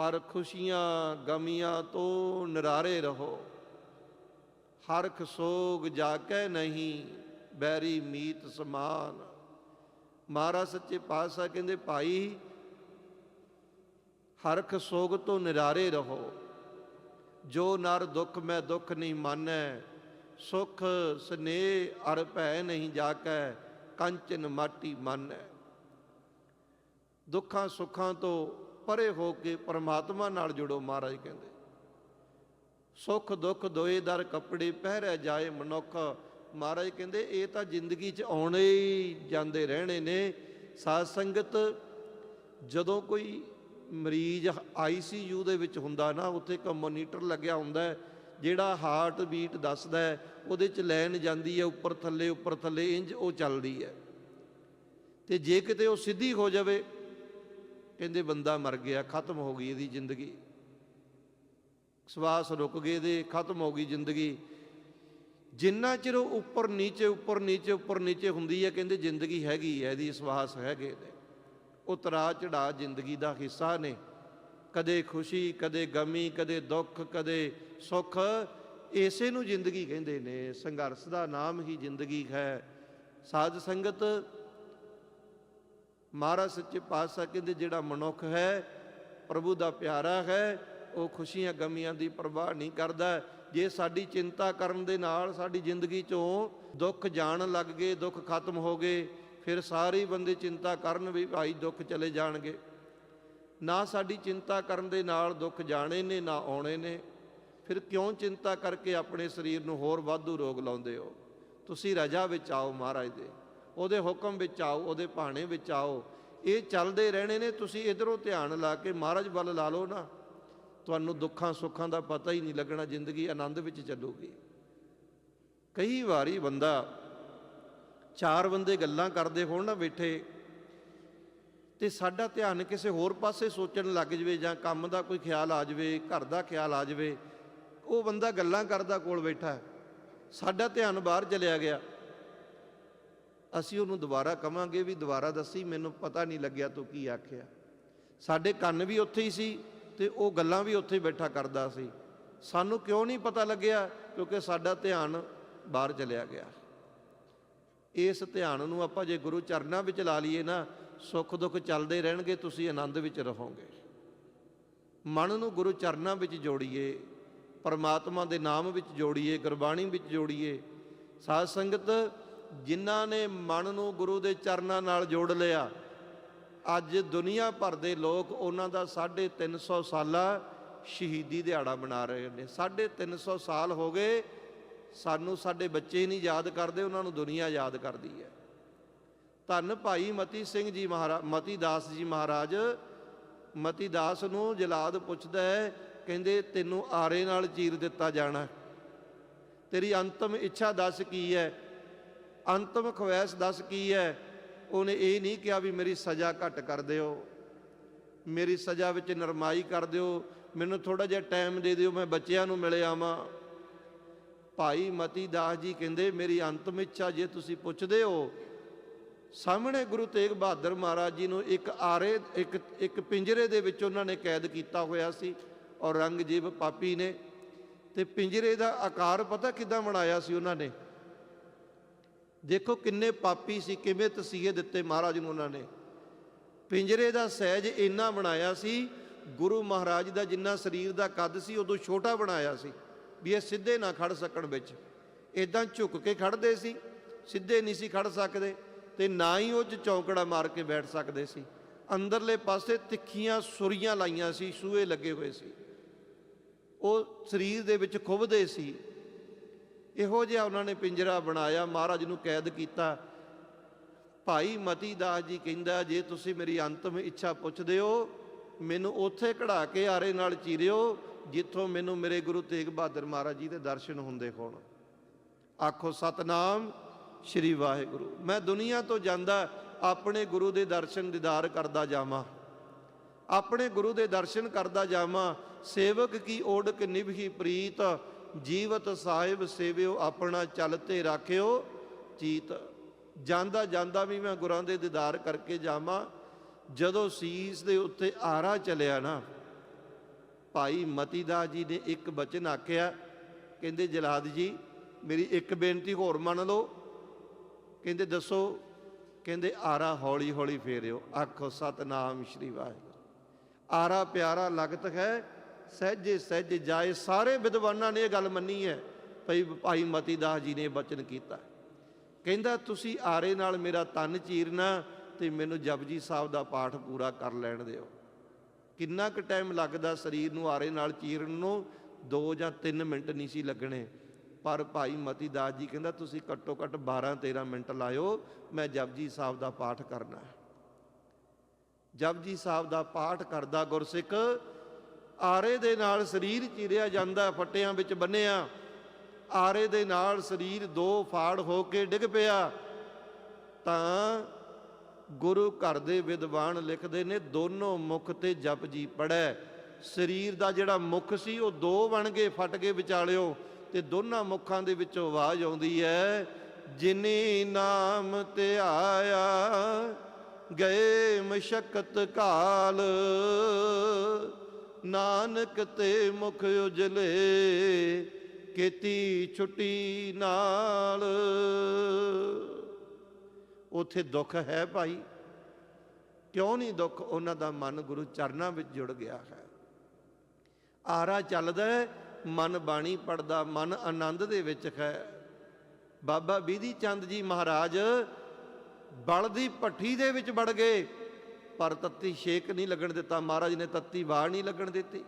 ਪਰ ਖੁਸ਼ੀਆਂ ਗਮੀਆਂ ਤੋਂ ਨਿਰਾਰੇ ਰਹੋ। ਹਰਖ ਸੋਗ ਜਾਕੈ ਨਹੀਂ, ਬੈਰੀ ਮੀਤ ਸਮਾਨ। ਮਹਾਰਾਜ ਸੱਚੇ ਪਾਤਸ਼ਾਹ ਕਹਿੰਦੇ, ਭਾਈ ਹਰਖ ਸੋਗ ਤੋਂ ਨਿਰਾਰੇ ਰਹੋ। ਜੋ ਨਰ ਦੁੱਖ, ਮੈਂ ਦੁੱਖ ਨਹੀਂ ਮਾਨੈ। ਸੁਖ, ਸਨੇਹ, ਅਰ ਭੈ ਨਹੀਂ ਜਾਕੈ ਕੰਚਨ ਮਾਟੀ ਮਾਨੈ। ਦੁੱਖਾਂ ਸੁੱਖਾਂ ਤੋਂ ਪਰੇ ਹੋ ਕੇ ਪਰਮਾਤਮਾ ਨਾਲ ਜੁੜੋ ਮਹਾਰਾਜ ਕਹਿੰਦੇ। ਸੁੱਖ ਦੁੱਖ ਦੋਏ ਦਰ ਕੱਪੜੇ ਪਹਿਰੈ ਜਾਏ ਮਨੁੱਖ। ਮਹਾਰਾਜ ਕਹਿੰਦੇ, ਇਹ ਤਾਂ ਜ਼ਿੰਦਗੀ 'ਚ ਆਉਣੇ ਹੀ ਜਾਂਦੇ ਰਹਿਣੇ ਨੇ। ਸਾਧ ਸੰਗਤ, ਜਦੋਂ ਕੋਈ ਮਰੀਜ਼ ਆਈਸੀਯੂ ਦੇ ਵਿੱਚ ਹੁੰਦਾ ਨਾ, ਉੱਥੇ ਇੱਕ ਮੋਨੀਟਰ ਲੱਗਿਆ ਹੁੰਦਾ ਜਿਹੜਾ ਹਾਰਟ ਬੀਟ ਦੱਸਦਾ ਉਹਦੇ 'ਚ ਲਾਈਨ ਜਾਂਦੀ ਹੈ, ਉੱਪਰ ਥੱਲੇ ਉੱਪਰ ਥੱਲੇ ਇੰਜ ਉਹ ਚੱਲਦੀ ਹੈ। ਤੇ ਜੇ ਕਿਤੇ ਉਹ ਸਿੱਧੀ ਹੋ ਜਾਵੇ ਕਹਿੰਦੇ ਬੰਦਾ ਮਰ ਗਿਆ, ਖਤਮ ਹੋ ਗਈ ਇਹਦੀ ਜ਼ਿੰਦਗੀ। ਸਵਾਸ ਰੁਕ ਗਏ ਦੇ ਖਤਮ ਹੋ ਗਈ ਜ਼ਿੰਦਗੀ। ਜਿੰਨਾ ਚਿਰ ਉਹ ਉੱਪਰ ਨੀਚੇ ਉੱਪਰ ਨੀਚੇ ਉੱਪਰ ਨੀਚੇ ਹੁੰਦੀ ਹੈ, ਕਹਿੰਦੇ ਜ਼ਿੰਦਗੀ ਹੈਗੀ ਹੈ, ਇਹਦੀ ਸਵਾਸ ਹੈਗੇ ਨੇ। ਉਤਰਾ ਚੜਾ ਜ਼ਿੰਦਗੀ ਦਾ ਹਿੱਸਾ ਨੇ। ਕਦੇ ਖੁਸ਼ੀ, ਕਦੇ ਗਮੀ, ਕਦੇ ਦੁੱਖ, ਕਦੇ ਸੁੱਖ, ਇਸੇ ਨੂੰ ਜ਼ਿੰਦਗੀ ਕਹਿੰਦੇ ਨੇ। ਸੰਘਰਸ਼ ਦਾ ਨਾਮ ਹੀ ਜ਼ਿੰਦਗੀ ਹੈ। ਸਾਧ ਸੰਗਤ ਮਹਾਰਾਜ ਸੱਚੇ ਪਾਤਸ਼ਾਹ ਕਹਿੰਦੇ, ਜਿਹੜਾ ਮਨੁੱਖ ਹੈ, ਪ੍ਰਭੂ ਦਾ ਪਿਆਰਾ ਹੈ, ਉਹ ਖੁਸ਼ੀਆਂ ਗਮੀਆਂ ਦੀ ਪਰਵਾਹ ਨਹੀਂ ਕਰਦਾ। ਜੇ ਸਾਡੀ ਚਿੰਤਾ ਕਰਨ ਦੇ ਨਾਲ ਸਾਡੀ ਜ਼ਿੰਦਗੀ ਚੋਂ ਦੁੱਖ ਜਾਣ ਲੱਗ ਗਏ, ਦੁੱਖ ਖਤਮ ਹੋ ਗਏ, ਫਿਰ ਸਾਰੇ ਬੰਦੇ ਚਿੰਤਾ ਕਰਨ ਵੀ ਭਾਈ ਦੁੱਖ ਚਲੇ ਜਾਣਗੇ। ਨਾ ਸਾਡੀ ਚਿੰਤਾ ਕਰਨ ਦੇ ਨਾਲ ਦੁੱਖ ਜਾਣੇ ਨੇ, ਨਾ ਆਉਣੇ ਨੇ। ਫਿਰ ਕਿਉਂ ਚਿੰਤਾ ਕਰਕੇ ਆਪਣੇ ਸਰੀਰ ਨੂੰ ਹੋਰ ਵਾਧੂ ਰੋਗ ਲਾਉਂਦੇ ਹੋ? ਤੁਸੀਂ ਰਜਾ ਵਿੱਚ ਆਓ ਮਹਾਰਾਜ ਦੇ। ਉਹਦੇ ਹੁਕਮ ਵਿੱਚ ਆਓ, ਉਹਦੇ ਭਾਣੇ ਵਿੱਚ ਆਓ। ਇਹ ਚੱਲਦੇ ਰਹਿਣੇ ਨੇ, ਤੁਸੀਂ ਇਧਰੋਂ ਧਿਆਨ ਲਾ ਕੇ ਮਹਾਰਾਜ ਵੱਲ ਲਾ ਲਓ ਨਾ। ਤੁਹਾਨੂੰ ਦੁੱਖਾਂ ਸੁੱਖਾਂ ਦਾ ਪਤਾ ਹੀ ਨਹੀਂ ਲੱਗਣਾ, ਜ਼ਿੰਦਗੀ ਆਨੰਦ ਵਿੱਚ ਚੱਲੂਗੀ। ਕਈ ਵਾਰੀ ਬੰਦਾ ਚਾਰ ਬੰਦੇ ਗੱਲਾਂ ਕਰਦੇ ਹੋਣ ਨਾ ਬੈਠੇ ਤੇ ਸਾਡਾ ਧਿਆਨ ਕਿਸੇ ਹੋਰ ਪਾਸੇ ਸੋਚਣ ਲੱਗ ਜਵੇ ਜਾਂ ਕੰਮ ਦਾ ਕੋਈ ਖਿਆਲ ਆ ਜਵੇ, ਘਰ ਦਾ ਖਿਆਲ ਆ ਜਵੇ, ਉਹ ਬੰਦਾ ਗੱਲਾਂ ਕਰਦਾ ਕੋਲ ਬੈਠਾ। ਸਾਡਾ ਧਿਆਨ ਬਾਹਰ ਚਲਿਆ ਗਿਆ। ਅਸੀਂ ਉਹਨੂੰ ਦੁਬਾਰਾ ਕਵਾਂਗੇ ਵੀ ਦੁਬਾਰਾ ਦੱਸੀ, ਮੈਨੂੰ ਪਤਾ ਨਹੀਂ ਲੱਗਿਆ ਤੂੰ ਕੀ ਆਖਿਆ। ਸਾਡੇ ਕੰਨ ਵੀ ਉੱਥੇ ਹੀ ਸੀ ਤੇ ਉਹ ਗੱਲਾਂ ਵੀ ਉੱਥੇ ਹੀ ਬੈਠਾ ਕਰਦਾ ਸੀ। ਸਾਨੂੰ ਕਿਉਂ ਨਹੀਂ ਪਤਾ ਲੱਗਿਆ? ਕਿਉਂਕਿ ਸਾਡਾ ਧਿਆਨ ਬਾਹਰ ਚਲਿਆ ਗਿਆ। ਇਸ ਧਿਆਨ ਨੂੰ ਆਪਾਂ ਜੇ ਗੁਰੂ ਚਰਨਾਂ ਵਿੱਚ ਲਾ ਲਈਏ ਨਾ, ਸੁੱਖ ਦੁੱਖ ਚੱਲਦੇ ਰਹਿਣਗੇ, ਤੁਸੀਂ ਆਨੰਦ ਵਿੱਚ ਰਹੋਗੇ। ਮਨ ਨੂੰ ਗੁਰੂ ਚਰਨਾਂ ਵਿੱਚ ਜੋੜੀਏ, ਪਰਮਾਤਮਾ ਦੇ ਨਾਮ ਵਿੱਚ ਜੋੜੀਏ, ਗੁਰਬਾਣੀ ਵਿੱਚ ਜੋੜੀਏ। ਸਾਧ ਸੰਗਤ ਜਿਨ੍ਹਾਂ ਨੇ ਮਨ ਨੂੰ ਗੁਰੂ ਦੇ ਚਰਨਾਂ ਨਾਲ ਜੋੜ ਲਿਆ, ਅੱਜ ਦੁਨੀਆ ਭਰ ਦੇ ਲੋਕ ਉਹਨਾਂ ਦਾ 350 ਸਾਲਾ ਸ਼ਹੀਦੀ ਦਿਹਾੜਾ ਮਨਾ ਰਹੇ ਨੇ। 350 ਸਾਲ ਹੋ ਗਏ, ਸਾਨੂੰ ਸਾਡੇ ਬੱਚੇ ਨਹੀਂ ਯਾਦ ਕਰਦੇ, ਉਹਨਾਂ ਨੂੰ ਦੁਨੀਆ ਯਾਦ ਕਰਦੀ ਹੈ। ਧੰਨ ਭਾਈ ਮਤੀ ਸਿੰਘ ਜੀ ਮਹਾਰਾਜ ਮਤੀ ਦਾਸ ਜੀ ਮਹਾਰਾਜ, ਮਤੀ ਦਾਸ ਨੂੰ ਜਲਾਦ ਪੁੱਛਦਾ ਹੈ, ਕਹਿੰਦੇ ਤੈਨੂੰ ਆਰੇ ਨਾਲ ਚੀਰ ਦਿੱਤਾ ਜਾਣਾ। ਤੇਰੀ ਅੰਤਮ ਇੱਛਾ ਦੱਸ ਕੀ ਹੈ? ਅੰਤਮ ਖਵਾਇਸ਼ ਦੱਸ ਕੀ ਹੈ? ਉਹਨੇ ਇਹ ਨਹੀਂ ਕਿਹਾ ਵੀ ਮੇਰੀ ਸਜ਼ਾ ਘੱਟ ਕਰ ਦਿਓ। ਮੇਰੀ ਸਜ਼ਾ ਵਿੱਚ ਨਰਮਾਈ ਕਰ ਦਿਓ। ਮੈਨੂੰ ਥੋੜਾ ਜਿਹਾ ਟਾਈਮ ਦੇ ਦਿਓ, ਮੈਂ ਬੱਚਿਆਂ ਨੂੰ ਮਿਲ ਆਵਾਂ। ਭਾਈ ਮਤੀ ਦਾਸ ਜੀ ਕਹਿੰਦੇ, ਮੇਰੀ ਅੰਤਮ ਇੱਛਾ ਜੇ ਤੁਸੀਂ ਪੁੱਛਦੇ ਹੋ, ਸਾਹਮਣੇ ਗੁਰੂ ਤੇਗ ਬਹਾਦਰ ਮਹਾਰਾਜ ਜੀ ਨੂੰ ਇੱਕ ਆਰੇ, ਇੱਕ ਇੱਕ ਪਿੰਜਰੇ ਦੇ ਵਿੱਚ ਉਹਨਾਂ ਨੇ ਕੈਦ ਕੀਤਾ ਹੋਇਆ ਸੀ ਔਰ ਰੰਗਜੀਬ ਪਾਪੀ ਨੇ। ਤੇ ਪਿੰਜਰੇ ਦਾ ਆਕਾਰ ਪਤਾ ਕਿਦਾਂ ਬਣਾਇਆ ਸੀ ਉਹਨਾਂ ਨੇ? ਦੇਖੋ ਕਿੰਨੇ ਪਾਪੀ ਸੀ, ਕਿਵੇਂ ਤਸੀਹੇ ਦਿੱਤੇ ਮਹਾਰਾਜ ਨੂੰ ਉਹਨਾਂ ਨੇ। ਪਿੰਜਰੇ ਦਾ ਸਹਿਜ ਇੰਨਾ ਬਣਾਇਆ ਸੀ, ਗੁਰੂ ਮਹਾਰਾਜ ਦਾ ਜਿੰਨਾ ਸਰੀਰ ਦਾ ਕੱਦ ਸੀ, ਉਦੋਂ ਛੋਟਾ ਬਣਾਇਆ ਸੀ, ਵੀ ਇਹ ਸਿੱਧੇ ਨਾ ਖੜ ਸਕਣ ਵਿੱਚ। ਇਦਾਂ ਝੁੱਕ ਕੇ ਖੜਦੇ ਸੀ, ਸਿੱਧੇ ਨਹੀਂ ਸੀ ਖੜ ਸਕਦੇ, ਤੇ ਨਾ ਹੀ ਉਹ ਚੌਂਕੜਾ ਮਾਰ ਕੇ ਬੈਠ ਸਕਦੇ ਸੀ। ਅੰਦਰਲੇ ਪਾਸੇ ਤਿੱਖੀਆਂ ਸੁਰੀਆਂ ਲਾਈਆਂ ਸੀ ਸੂਏ ਲੱਗੇ ਹੋਏ ਸੀ। ਉਹ ਸਰੀਰ ਦੇ ਵਿੱਚ ਖੁੱਭਦੇ ਸੀ ਇਹੋ ਜਿਹਾ ਉਹਨਾਂ ਨੇ ਪਿੰਜਰਾ ਬਣਾਇਆ, ਮਹਾਰਾਜ ਨੂੰ ਕੈਦ ਕੀਤਾ। ਭਾਈ ਮਤੀ ਦਾਸ ਜੀ ਕਹਿੰਦਾ, ਜੇ ਤੁਸੀਂ ਮੇਰੀ ਅੰਤਮ ਇੱਛਾ ਪੁੱਛਦੇ ਹੋ, ਮੈਨੂੰ ਉੱਥੇ ਕਢਾ ਕੇ ਆਰੇ ਨਾਲ ਚੀਰਿਓ, ਜਿੱਥੋਂ ਮੈਨੂੰ ਮੇਰੇ ਗੁਰੂ ਤੇਗ ਬਹਾਦਰ ਮਹਾਰਾਜ ਜੀ ਦੇ ਦਰਸ਼ਨ ਹੁੰਦੇ ਹੋਣ। ਆਖੋ, ਸਤਨਾਮ ਸ਼੍ਰੀ ਵਾਹਿਗੁਰੂ। ਮੈਂ ਦੁਨੀਆ ਤੋਂ ਜਾਂਦਾ, ਆਪਣੇ ਗੁਰੂ ਦੇ ਦਰਸ਼ਨ ਦੀਦਾਰ ਕਰਦਾ ਜਾਵਾਂ। ਆਪਣੇ ਗੁਰੂ ਦੇ ਦਰਸ਼ਨ ਕਰਦਾ ਜਾਵਾਂ, ਸੇਵਕ ਕੀ ਓੜਕ ਨਿਭੀ ਪ੍ਰੀਤ ਜੀਵਤ ਸਾਹਿਬ ਸੇਵਿਓ ਆਪਣਾ ਚਲਤੇ ਰਾਖਿਓ, ਚੀਤ। ਜਾਂਦਾ ਜਾਂਦਾ ਵੀ ਮੈਂ ਗੁਰਾਂ ਦੇ ਦੀਦਾਰ ਕਰਕੇ ਜਾਵਾਂ, ਜਦੋਂ ਸੀਸ ਦੇ ਉੱਤੇ ਆਰਾ ਚਲਿਆ ਨਾ, ਭਾਈ ਮਤੀਦਾਸ ਜੀ ਨੇ ਇੱਕ ਬਚਨ ਆਖਿਆ, ਕਹਿੰਦੇ, ਜਲਾਦ ਜੀ, ਮੇਰੀ ਇੱਕ ਬੇਨਤੀ ਹੋਰ ਮੰਨ ਲਓ। ਕਹਿੰਦੇ, ਦੱਸੋ, ਕਹਿੰਦੇ, ਆਰਾ ਹੌਲੀ ਹੌਲੀ ਫੇਰਿਓ। ਆਖੋ, ਸਤਨਾਮ ਸ਼੍ਰੀ ਵਾਹਿਗੁਰੂ। ਆਰਾ ਪਿਆਰਾ ਲਗਤ ਹੈ ਸਹਿਜੇ ਸਹਿਜੇ ਜਾਏ। ਸਾਰੇ ਵਿਦਵਾਨਾਂ ਨੇ ਇਹ ਗੱਲ ਮੰਨੀ ਹੈ, ਭਈ ਭਾਈ ਮਤੀ ਦਾਸ ਜੀ ਨੇ ਇਹ ਬਚਨ ਕੀਤਾ। ਕਹਿੰਦਾ, ਤੁਸੀਂ ਆਰੇ ਨਾਲ ਮੇਰਾ ਤਨ ਚੀਰਨਾ ਤੇ ਮੈਨੂੰ ਜਪਜੀ ਸਾਹਿਬ ਦਾ ਪਾਠ ਪੂਰਾ ਕਰ ਲੈਣ ਦਿਓ। ਕਿੰਨਾ ਕੁ ਟਾਈਮ ਲੱਗਦਾ ਸਰੀਰ ਨੂੰ ਆਰੇ ਨਾਲ ਚੀਰਨ ਨੂੰ? 2 ਜਾਂ 3 ਮਿੰਟ ਨਹੀਂ ਸੀ ਲੱਗਣੇ। ਪਰ ਭਾਈ ਮਤੀ ਦਾਸ ਜੀ ਕਹਿੰਦਾ, ਤੁਸੀਂ ਘੱਟੋ ਘੱਟ 12 13 ਮਿੰਟ ਲਾਇਓ, ਮੈਂ ਜਪਜੀ ਸਾਹਿਬ ਦਾ ਪਾਠ ਕਰਨਾ ਹੈ। ਜਪਜੀ ਸਾਹਿਬ ਦਾ ਪਾਠ ਕਰਦਾ ਗੁਰਸਿੱਖ ਆਰੇ ਦੇ ਨਾਲ ਸਰੀਰ ਚੀਰਿਆ ਜਾਂਦਾ, ਫੱਟਿਆਂ ਵਿੱਚ ਬੰਨਿਆ। ਆਰੇ ਦੇ ਨਾਲ ਸਰੀਰ ਦੋ ਫਾੜ ਹੋ ਕੇ ਡਿੱਗ ਪਿਆ। ਤਾਂ ਗੁਰੂ ਘਰ ਦੇ ਵਿਦਵਾਨ ਲਿਖਦੇ ਨੇ, ਦੋਨੋਂ ਮੁਖ ਤੇ ਜਪ ਜੀ ਪੜੈ ਸਰੀਰ ਦਾ ਜਿਹੜਾ ਮੁਖ ਸੀ, ਉਹ ਦੋ ਬਣ ਗਏ ਫਟ ਗਏ ਵਿਚਾਲਿਓ ਤੇ ਦੋਨਾਂ ਮੁਖਾਂ ਦੇ ਵਿੱਚੋਂ ਆਵਾਜ਼ ਆਉਂਦੀ ਹੈ ਜਿਨੀ ਨਾਮ ਤੇ ਆਇਆ, ਗਏ ਮਸ਼ਕਤ ਕਾਲ। ਨਾਨਕ ਤੇ ਮੁਖ ਉਜਲੇ, ਕੀਤੀ ਛੁੱਟੀ ਨਾਲ। ਉਥੇ ਦੁੱਖ ਹੈ ਭਾਈ, ਕਿਉਂ ਨਹੀਂ ਦੁੱਖ? ਉਹਨਾਂ ਦਾ ਮਨ ਗੁਰੂ ਚਰਨਾਂ ਵਿੱਚ ਜੁੜ ਗਿਆ ਹੈ। ਆਰਾ ਚੱਲਦਾ ਮਨ ਬਾਣੀ ਪੜਦਾ ਮਨ ਆਨੰਦ ਦੇ ਵਿੱਚ ਹੈ। ਬਾਬਾ ਬੀਧੀ ਚੰਦ ਜੀ ਮਹਾਰਾਜ ਬਲ ਦੀ ਭੱਠੀ ਦੇ ਵਿੱਚ ਵੜ ਗਏ। ਪਰ ਤੱਤੀ ਛੇਕ ਨਹੀਂ ਲੱਗਣ ਦਿੱਤਾ। ਮਹਾਰਾਜ ਨੇ ਤੱਤੀ ਵਾਹ ਨਹੀਂ ਲੱਗਣ ਦਿੱਤੀ।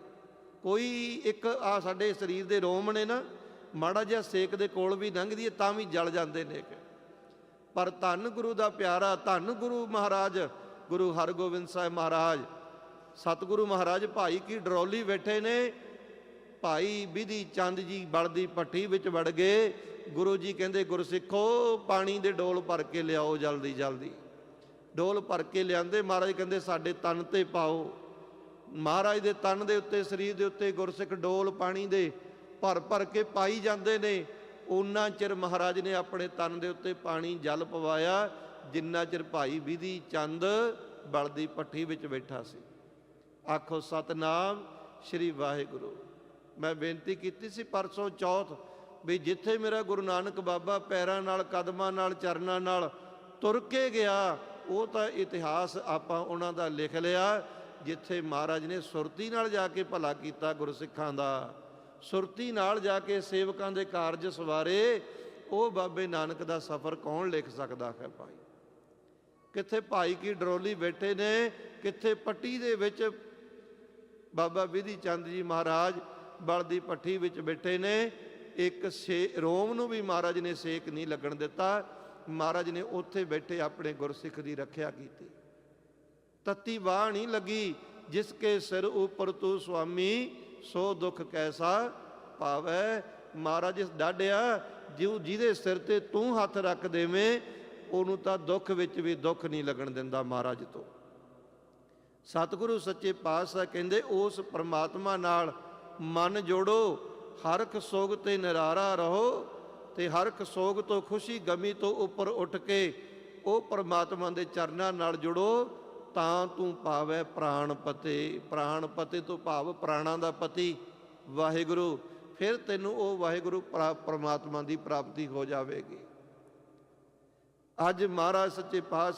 ਕੋਈ ਇੱਕ ਆ ਸਾਡੇ ਸਰੀਰ ਦੇ ਰੋਮ ਨੇ ਨਾ, ਮਾੜਾ ਜਿਹਾ ਸੇਕ ਦੇ ਕੋਲ ਵੀ ਲੰਘਦੀ ਹੈ ਤਾਂ ਵੀ ਜਲ ਜਾਂਦੇ ਨੇ ਪਰ ਧੰਨ ਗੁਰੂ ਦਾ ਪਿਆਰਾ, ਧੰਨ ਗੁਰੂ ਮਹਾਰਾਜ, ਗੁਰੂ ਹਰਗੋਬਿੰਦ ਸਾਹਿਬ ਮਹਾਰਾਜ, ਸਤਿਗੁਰੂ ਮਹਾਰਾਜ, ਭਾਈ ਕੀ ਡਰੋਲੀ ਬੈਠੇ ਨੇ। ਭਾਈ ਵਿਧੀ ਚੰਦ ਜੀ ਬਲਦੀ ਦੀ ਵਿੱਚ ਵੜ ਗਏ। ਗੁਰੂ ਜੀ ਕਹਿੰਦੇ, ਗੁਰਸਿੱਖੋ, ਪਾਣੀ ਦੇ ਡੋਲ ਭਰ ਕੇ ਲਿਆਓ ਜਲਦੀ ਜਲਦੀ। ਡੋਲ ਭਰ ਕੇ ਲਿਆਂਦੇ। ਮਹਾਰਾਜ ਕਹਿੰਦੇ, ਸਾਡੇ ਤਨ ਤੇ ਪਾਓ। ਮਹਾਰਾਜ ਦੇ ਤਨ ਦੇ ਉੱਤੇ, ਸਰੀਰ ਦੇ ਉੱਤੇ ਗੁਰਸਿੱਖ ਡੋਲ ਪਾਣੀ ਦੇ ਭਰ ਭਰ ਕੇ ਪਾਈ ਜਾਂਦੇ ਨੇ। ਉਹਨਾਂ ਚਿਰ ਮਹਾਰਾਜ ਨੇ ਆਪਣੇ ਤਨ ਦੇ ਉੱਤੇ ਪਾਣੀ ਜਲ ਪਵਾਇਆ। ਜਿੰਨਾ ਚਿਰ ਭਾਈ ਵਿਧੀ ਚੰਦ ਬਲਦੀ ਪੱਠੀ ਵਿੱਚ ਬੈਠਾ ਸੀ। ਆਖੋ, ਸਤਨਾਮ ਸ੍ਰੀ ਵਾਹਿਗੁਰੂ। ਮੈਂ ਬੇਨਤੀ ਕੀਤੀ ਸੀ ਪਰਸੋਂ ਚੌਥ ਵੀ ਜਿੱਥੇ ਮੇਰਾ ਗੁਰੂ ਨਾਨਕ ਬਾਬਾ ਪੈਰਾਂ ਨਾਲ, ਕਦਮਾਂ ਨਾਲ, ਚਰਨਾਂ ਨਾਲ ਤੁਰ ਕੇ ਗਿਆ ਉਹ ਤਾਂ ਇਤਿਹਾਸ ਆਪਾਂ ਉਹਨਾਂ ਦਾ ਲਿਖ ਲਿਆ, ਜਿੱਥੇ ਮਹਾਰਾਜ ਨੇ ਸੁਰਤੀ ਨਾਲ ਜਾ ਕੇ ਭਲਾ ਕੀਤਾ ਗੁਰਸਿੱਖਾਂ ਦਾ। ਸੁਰਤੀ ਨਾਲ ਜਾ ਕੇ ਸੇਵਕਾਂ ਦੇ ਕਾਰਜ ਸਵਾਰੇ, ਉਹ ਬਾਬੇ ਨਾਨਕ ਦਾ ਸਫ਼ਰ ਕੌਣ ਲਿਖ ਸਕਦਾ ਹੈ ਭਾਈ? ਕਿੱਥੇ ਭਾਈ ਕੀ ਡਰੋਲੀ ਬੈਠੇ ਨੇ, ਕਿੱਥੇ ਪੱਟੀ ਦੇ ਵਿੱਚ ਬਾਬਾ ਵਿਧੀ ਚੰਦ ਜੀ ਮਹਾਰਾਜ ਬਲ ਦੀ ਪੱਠੀ ਵਿੱਚ ਬੈਠੇ ਨੇ। ਇੱਕ ਸੇ ਰੋਮ ਨੂੰ ਵੀ ਮਹਾਰਾਜ ਨੇ ਸੇਕ ਨਹੀਂ ਲੱਗਣ ਦਿੱਤਾ। ਮਹਾਰਾਜ ਨੇ ਉੱਥੇ ਬੈਠੇ ਆਪਣੇ ਗੁਰਸਿੱਖ ਦੀ ਰੱਖਿਆ ਕੀਤੀ। ਤਤੀ ਬਾਹ ਨਹੀਂ ਲੱਗੀ, ਜਿਸ ਕੇ ਸਿਰ ਉਪਰ ਤੂੰ ਸੁਆਮੀ, ਸੋ ਦੁੱਖ ਕੈਸਾ ਪਾਵੈ। ਮਹਾਰਾਜ ਇਸ ਡਾਢਿਆ, ਜਿਉ ਜਿਹਦੇ ਸਿਰ ਤੇ ਤੂੰ ਹੱਥ ਰੱਖ ਦੇਵੇਂ, ਉਹਨੂੰ ਤਾਂ ਦੁੱਖ ਵਿੱਚ ਵੀ ਦੁੱਖ ਨਹੀਂ ਲੱਗਣ ਦਿੰਦਾ ਮਹਾਰਾਜ ਤੋਂ। ਸਤਿਗੁਰੂ ਸੱਚੇ ਪਾਤਸ਼ਾਹ ਕਹਿੰਦੇ, ਉਸ ਪ੍ਰਮਾਤਮਾ ਨਾਲ ਮਨ ਜੋੜੋ ਹਰਖ ਸੋਗ ਤੇ ਨਿਰਾਰਾ ਰਹੋ। ਤੇ ਹਰਖ ਸੋਗ ਤੋਂ ਖੁਸ਼ੀ ਗਮੀ ਤੋਂ ਉੱਪਰ ਉੱਠ ਕੇ ਉਹ ਪ੍ਰਮਾਤਮਾ ਦੇ ਚਰਨਾਂ ਨਾਲ ਜੁੜੋ, ਤਾਂ ਤੂੰ ਪਾਵੇ ਪ੍ਰਾਣ ਪਤੇ ਪ੍ਰਾਣ ਪਤੇ ਤੋਂ ਭਾਵ ਪ੍ਰਾਣਾਂ ਦਾ ਪਤੀ। ਵਾਹਿਗੁਰੂ, ਫਿਰ ਤੈਨੂੰ ਉਹ ਵਾਹਿਗੁਰੂ ਪ੍ਰਾ- ਪ੍ਰਮਾਤਮਾ ਦੀ ਪ੍ਰਾਪਤੀ ਹੋ ਜਾਵੇਗੀ। ਅੱਜ ਮਹਾਰਾਜ ਸੱਚੇ ਪਾਤਸ਼ਾਹ